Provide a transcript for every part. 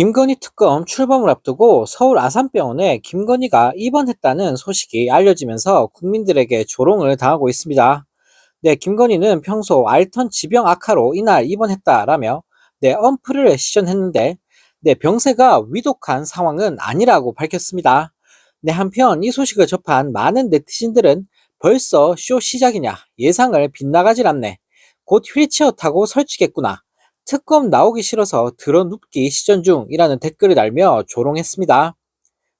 김건희 특검 출범을 앞두고 서울 아산병원에 김건희가 입원했다는 소식이 알려지면서 국민들에게 조롱을 당하고 있습니다. 네, 김건희는 평소 앓던 지병 악화로 이날 입원했다라며 네, 엄프를 시전했는데 네, 병세가 위독한 상황은 아니라고 밝혔습니다. 네, 한편 이 소식을 접한 많은 네티즌들은 벌써 쇼 시작이냐 예상을 빗나가질 않네. 곧 휠체어 타고 설치겠구나. 특검 나오기 싫어서 들어눕기 시전 중이라는 댓글을 달며 조롱했습니다.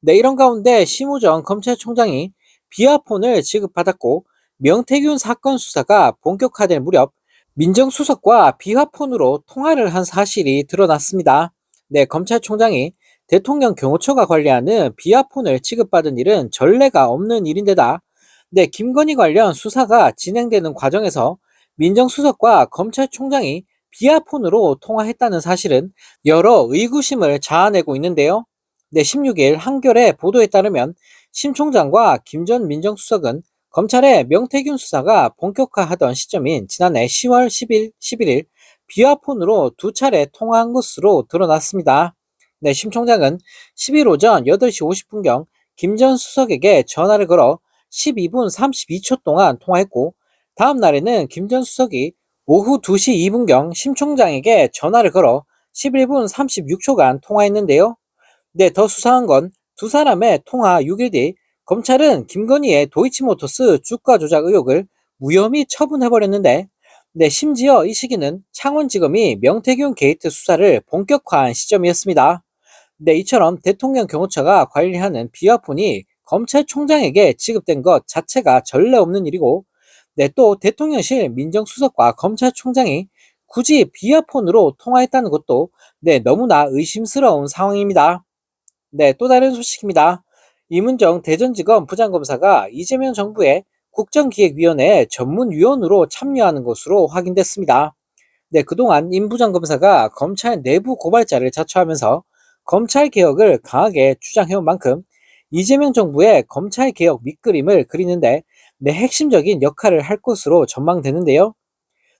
네, 이런 가운데 심우정 검찰총장이 비아폰을 지급받았고 명태균 사건 수사가 본격화될 무렵 민정수석과 비화폰으로 통화를 한 사실이 드러났습니다. 네, 검찰총장이 대통령 경호처가 관리하는 비아폰을 지급받은 일은 전례가 없는 일인데다 네, 김건희 관련 수사가 진행되는 과정에서 민정수석과 검찰총장이 비아폰으로 통화했다는 사실은 여러 의구심을 자아내고 있는데요. 네, 16일 한겨레 보도에 따르면 심 총장과 김 전 민정수석은 검찰의 명태균 수사가 본격화하던 시점인 지난해 10월 10일, 11일 비아폰으로 두 차례 통화한 것으로 드러났습니다. 네, 심 총장은 10일 오전 8시 50분경 김 전 수석에게 전화를 걸어 12분 32초 동안 통화했고 다음 날에는 김 전 수석이 오후 2시 2분경 심 총장에게 전화를 걸어 11분 36초간 통화했는데요. 네, 더 수상한 건 두 사람의 통화 6일 뒤 검찰은 김건희의 도이치모터스 주가 조작 의혹을 무혐의 처분해버렸는데 네, 심지어 이 시기는 창원지검이 명태균 게이트 수사를 본격화한 시점이었습니다. 네, 이처럼 대통령 경호처가 관리하는 비화폰이 검찰총장에게 지급된 것 자체가 전례 없는 일이고 네, 또 대통령실 민정수석과 검찰총장이 굳이 비아폰으로 통화했다는 것도 네, 너무나 의심스러운 상황입니다. 네, 또 다른 소식입니다. 이문정 대전지검 부장검사가 이재명 정부의 국정기획위원회 전문위원으로 참여하는 것으로 확인됐습니다. 네, 그동안 임 부장검사가 검찰 내부 고발자를 자처하면서 검찰 개혁을 강하게 주장해온 만큼 이재명 정부의 검찰 개혁 밑그림을 그리는데 네, 핵심적인 역할을 할 것으로 전망되는데요.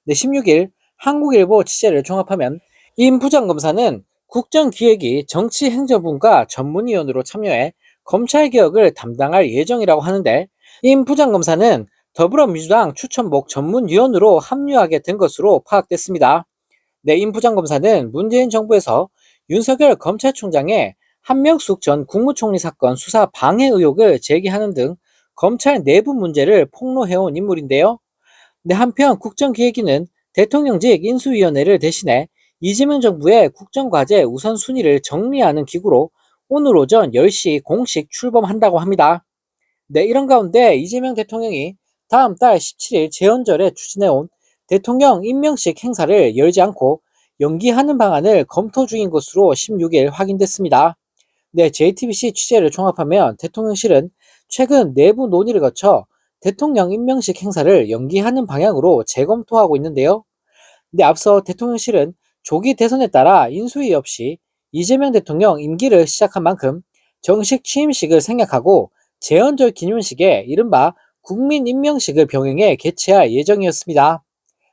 네, 16일 한국일보 취재를 종합하면 임 부장검사는 국정기획위 정치행정분과 전문위원으로 참여해 검찰개혁을 담당할 예정이라고 하는데 임 부장검사는 더불어민주당 추천목 전문위원으로 합류하게 된 것으로 파악됐습니다. 네, 임 부장검사는 문재인 정부에서 윤석열 검찰총장의 한명숙 전 국무총리 사건 수사 방해 의혹을 제기하는 등 검찰 내부 문제를 폭로해온 인물인데요. 네, 한편 국정기획위는 대통령직 인수위원회를 대신해 이재명 정부의 국정과제 우선순위를 정리하는 기구로 오늘 오전 10시 공식 출범한다고 합니다. 네, 이런 가운데 이재명 대통령이 다음 달 17일 재헌절에 추진해온 대통령 임명식 행사를 열지 않고 연기하는 방안을 검토 중인 것으로 16일 확인됐습니다. 네, JTBC 취재를 종합하면 대통령실은 최근 내부 논의를 거쳐 대통령 임명식 행사를 연기하는 방향으로 재검토하고 있는데요. 근데 앞서 대통령실은 조기 대선에 따라 인수위 없이 이재명 대통령 임기를 시작한 만큼 정식 취임식을 생략하고 재헌절 기념식에 이른바 국민 임명식을 병행해 개최할 예정이었습니다.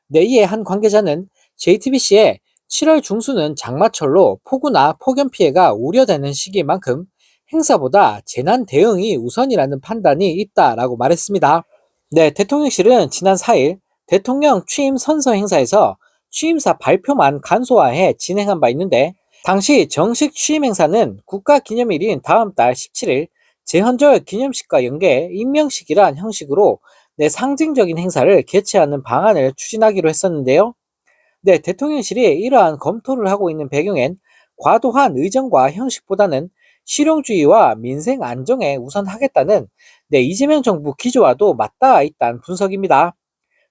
네, 이에 한 관계자는 JTBC에 7월 중순은 장마철로 폭우나 폭염 피해가 우려되는 시기인 만큼 행사보다 재난 대응이 우선이라는 판단이 있다라고 말했습니다. 네, 대통령실은 지난 4일 대통령 취임 선서 행사에서 취임사 발표만 간소화해 진행한 바 있는데 당시 정식 취임 행사는 국가 기념일인 다음 달 17일 재헌절 기념식과 연계 임명식이란 형식으로 네, 상징적인 행사를 개최하는 방안을 추진하기로 했었는데요. 네, 대통령실이 이러한 검토를 하고 있는 배경엔 과도한 의정과 형식보다는 실용주의와 민생 안정에 우선하겠다는 네, 이재명 정부 기조와도 맞닿아 있다는 분석입니다.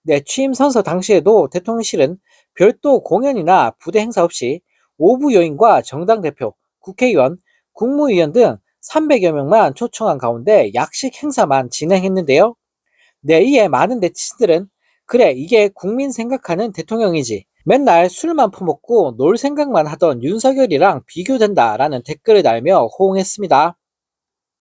네, 취임 선서 당시에도 대통령실은 별도 공연이나 부대 행사 없이 오부 요인과 정당 대표, 국회의원, 국무위원 등 300여 명만 초청한 가운데 약식 행사만 진행했는데요. 네, 이에 많은 네티즌들은 그래, 이게 국민 생각하는 대통령이지. 맨날 술만 퍼먹고 놀 생각만 하던 윤석열이랑 비교된다라는 댓글을 달며 호응했습니다.